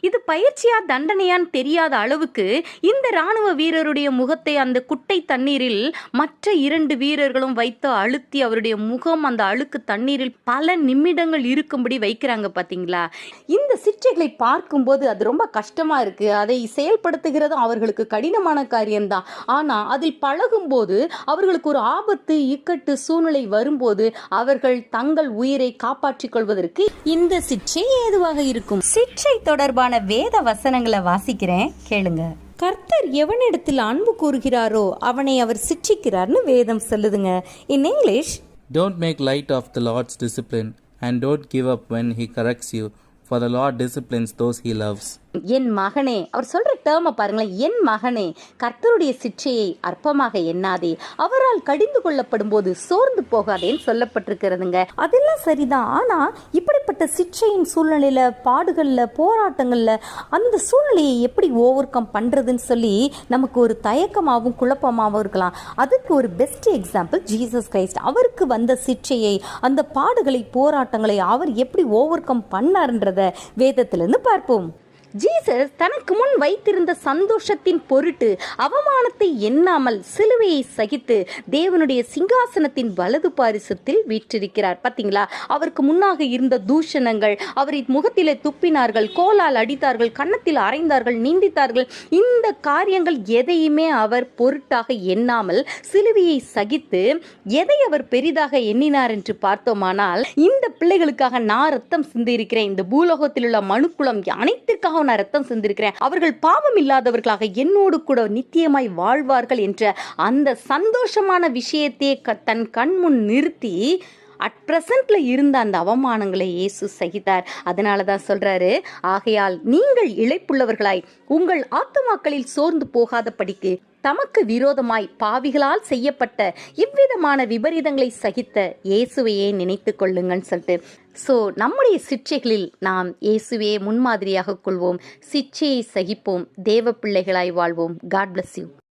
இது பயிற்சியா தண்டனையான்னு தெரியாத அளவுக்கு இந்த ராணுவ வீரருடைய முகத்தை அந்த குட்டை தண்ணீரில் மற்ற இரண்டு வீரர்களும் வைத்து அழுத்தி அவருடைய முகம் அந்த அழுக்கு தண்ணீரில் பல நிமிடங்கள் இருக்கும்படி வைக்கிறாங்க பாத்தீங்களா இந்த சிற்றைகளை பார்க்கும்போது அது ரொம்ப கஷ்டமா இருக்கு. அதை செயல்படுத்துகிறதும் அவர்களுக்கு கடினமான காரியம்தான். ஆனா அதில் பழகும்போது அவர்களுக்கு ஒரு ஆபத்து இக்கட்டு சூழ்நிலை வரும்போது அவர்கள் தங்கள் உயிரை காப்பாற்றிக் கொள்வதற்கு இந்த சிற்றை ஏதுவாக இருக்கும்? சிற்றை தொடர்பான வேத வசனங்களை வாசிக்கிறேன். கேளுங்க. கர்த்தர் எவனிடத்தில் அன்பு கூறுகிறாரோ அவனை அவர் சிற்றிக்கிறார்னு வேதம் சொல்லுதுங்க. In English Don't make light of the Lord's discipline, and don't give up when He corrects you, for the Lord disciplines those He loves. என் மகனே அவர் சொல்ற டேர்மை பாருங்களேன். என் மகனே கர்த்தருடைய சிற்றையை அற்பமாக எண்ணாதே. அவரால் கடிந்து கொள்ளப்படும் போது சோர்ந்து போகாதேன்னு சொல்லப்பட்டிருக்கிறதுங்க. அதெல்லாம் சரிதான். ஆனா ஏற்பட்ட சிற்றையின் சூழ்நிலையில் பாடுகளில் போராட்டங்களில் அந்த சூழ்நிலையை எப்படி ஓவர் கம் பண்ணுறதுன்னு சொல்லி நமக்கு ஒரு தயக்கமாகவும் குழப்பமாகவும் இருக்கலாம். அதுக்கு ஒரு பெஸ்ட் எக்ஸாம்பிள் ஜீசஸ் கிரைஸ்ட் அவருக்கு வந்த சிற்றையை அந்த பாடுகளை போராட்டங்களை அவர் எப்படி ஓவர் கம் பண்ணார்ன்றத வேதத்திலிருந்து பார்ப்போம். ஜீசஸ் தனக்கு முன் வைத்திருந்த சந்தோஷத்தின் பொருட்டு அவமானத்தை எண்ணாமல் சிலுவையை சகித்து தேவனுடைய சிங்காசனத்தின் வலது பாரிசத்தில் வீற்றிருக்கிறார். பார்த்தீங்களா அவருக்கு முன்னாக இருந்த தூஷணங்கள் அவரின் முகத்திலே துப்பினார்கள் கோலால் அடித்தார்கள் கன்னத்தில் அரைந்தார்கள் நீந்தித்தார்கள். இந்த காரியங்கள் எதையுமே அவர் பொருட்டாக எண்ணாமல் சிலுவையை சகித்து எதை அவர் பெரிதாக எண்ணினார் என்று பார்த்தோமானால் இந்த பிள்ளைகளுக்காக நான் ரத்தம் சிந்திருக்கிறேன் இந்த பூலோகத்தில் உள்ள மனுக்குளம் அனைத்திற்காக நான் ரத்தம் சிந்திருக்கிறேன். அவர்கள் பாவம் இல்லாதவர்களாக என்னோடு கூட நித்தியமாய் வாழ்வார்கள் என்ற அந்த சந்தோஷமான விஷயத்தையே க- தன் கண் முன் நிறுத்தி அட் பிரசன்ட்ல இருந்த அந்த அவமானங்களை இயேசு சகித்தார். அதனால தான் சொல்றாரு ஆகையால் நீங்கள் இழைப்புள்ளவர்களாய் உங்கள் ஆத்துமாக்களில் சோர்ந்து போகாதபடிக்கு தமக்கு விரோதமாய் பாவிகளால் செய்யப்பட்ட இவ்விதமான விபரீதங்களை சகித்த இயேசுவையே நினைத்து கொள்ளுங்கன்னு சொல்லிட்டு. ஸோ நம்முடைய சிற்றைகளில் நாம் இயேசுவையே முன்மாதிரியாக கொள்வோம். சிச்சையை சகிப்போம். தேவ பிள்ளைகளாய் வாழ்வோம். God bless you